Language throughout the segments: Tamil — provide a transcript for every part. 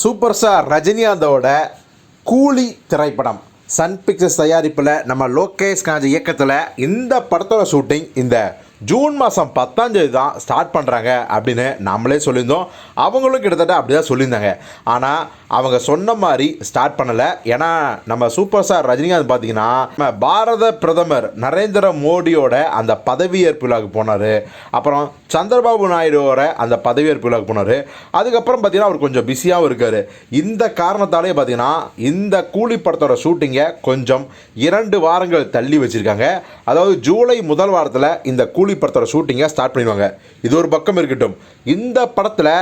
சூப்பர் ஸ்டார் ரஜினிகாந்தோட கூலி திரைப்படம். சன் பிக்சர்ஸ் தயாரிப்பில் நம்ம லோகேஷ் காஞ்சி இயக்கத்தில் இந்த படத்தோட ஷூட்டிங் இந்த ஜூன் மாதம் பத்தாம் தேதி தான் ஸ்டார்ட் பண்ணுறாங்க அப்படின்னு நம்மளே சொல்லியிருந்தோம். அவங்களும் கிட்டத்தட்ட அப்படி தான் சொல்லியிருந்தாங்க. ஆனால் அவங்க சொன்ன மாதிரி ஸ்டார்ட் பண்ணலை. ஏன்னா நம்ம சூப்பர் ஸ்டார் ரஜினிகாந்த் பார்த்தீங்கன்னா நம்ம பாரத பிரதமர் நரேந்திர மோடியோட அந்த பதவியேற்பு விழாவுக்கு போனார். அப்புறம் சந்திரபாபு நாயுடுவோட அந்த பதவியேற்பு விழாவுக்கு போனார். அதுக்கப்புறம் பார்த்தீங்கன்னா அவர் கொஞ்சம் பிஸியாகவும் இருக்கார். இந்த காரணத்தாலே பார்த்தீங்கன்னா இந்த கூலி படத்தோட ஷூட்டிங்கை கொஞ்சம் இரண்டு வாரங்கள் தள்ளி வச்சுருக்காங்க. அதாவது ஜூலை முதல் வாரத்தில் இந்த கூலி படத்தோட ஷூட்டிங்கை ஸ்டார்ட் பண்ணிடுவாங்க. இது ஒரு பக்கம் இருக்கட்டும். இந்த படத்தில்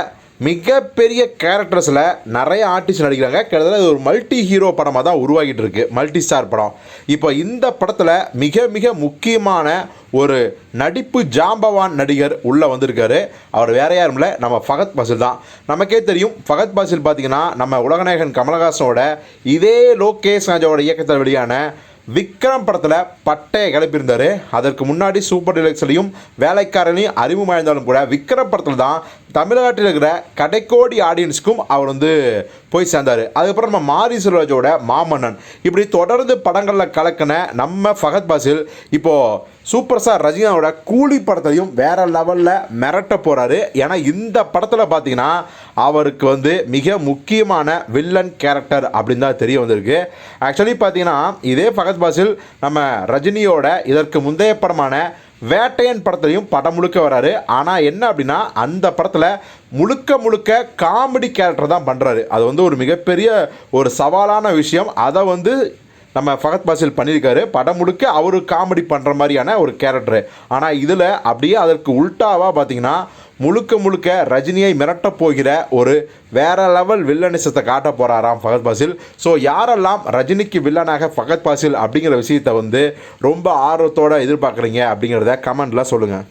மிகப்பெரிய கேரக்டர்ஸில் நிறைய ஆர்டிஸ்ட் நடிக்கிறாங்க. கிட்டத்தட்ட இது ஒரு மல்டி ஹீரோ படமாக தான் உருவாகிட்டு இருக்கு. மல்டி ஸ்டார் படம். இப்போ இந்த படத்தில் மிக மிக முக்கியமான ஒரு நடிப்பு ஜாம்பவான் நடிகர் உள்ளே வந்திருக்காரு. அவர் வேற யாரும் இல்லை. நம்ம ஃபகத் பாசில் தான். நமக்கே தெரியும் ஃபகத் பாசில் பார்த்தீங்கன்னா நம்ம உலகநாயகன் கமலஹாசனோட இதே லோகேஷ் ராஜாவோட இயக்கத்தில் வெளியான விக்ரம் படத்தில் பட்டையை கிளப்பியிருந்தார். அதற்கு முன்னாடி சூப்பர் டிலக்ஸ்லையும் வேலைக்காரனையும் அறிமுகமாயிருந்தாலும் கூட விக்ரம் படத்தில் தான் தமிழ்நாட்டில் இருக்கிற கடைக்கோடி ஆடியன்ஸ்க்கும் அவர் வந்து போய் சேர்ந்தார். அதுக்கப்புறம் நம்ம மாரி செல்வராஜோட மாமன்னன். இப்படி தொடர்ந்து படங்களில் கலக்கின நம்ம ஃபகத் பாசில் இப்போது சூப்பர் ஸ்டார் ரஜினியோட கூலி படத்தையும் வேற லெவலில் மிரட்ட போகிறாரு ஏன்னா இந்த படத்தில் பார்த்தீங்கன்னா அவருக்கு வந்து மிக முக்கியமான வில்லன் கேரக்டர் அப்படின்னு தான் தெரிய வந்திருக்கு. ஆக்சுவலி பார்த்தீங்கன்னா இதே பகத் பாசில் நம்ம ரஜினியோட இதற்கு முந்தைய படமான வேட்டையன் படத்துலையும் படம் முழுக்க வராரு. ஆனால் என்ன அப்படின்னா அந்த படத்தில் முழுக்க முழுக்க காமெடி கேரக்டர் தான் பண்ணுறாரு அது வந்து ஒரு மிகப்பெரிய ஒரு சவாலான விஷயம். அதை வந்து நம்ம ஃபகத் பாசில் பண்ணியிருக்காரு. படம் முழுக்க அவர் காமெடி பண்ணுற மாதிரியான ஒரு கேரக்டரு ஆனால் இதில் அப்படியே அதற்கு உல்ட்டாவாக பார்த்தீங்கன்னா முழுக்க முழுக்க ரஜினியை மிரட்டப் போகிற ஒரு வேற லெவல் வில்லனிசத்தை காட்ட போகிறாராம் ஃபகத் பாசில். ஸோ யாரெல்லாம் ரஜினிக்கு வில்லனாக ஃபகத் பாசில் அப்படிங்கிற விஷயத்தை வந்து ரொம்ப ஆர்வத்தோடு எதிர்பார்க்குறீங்க அப்படிங்கிறத கமெண்டில் சொல்லுங்கள்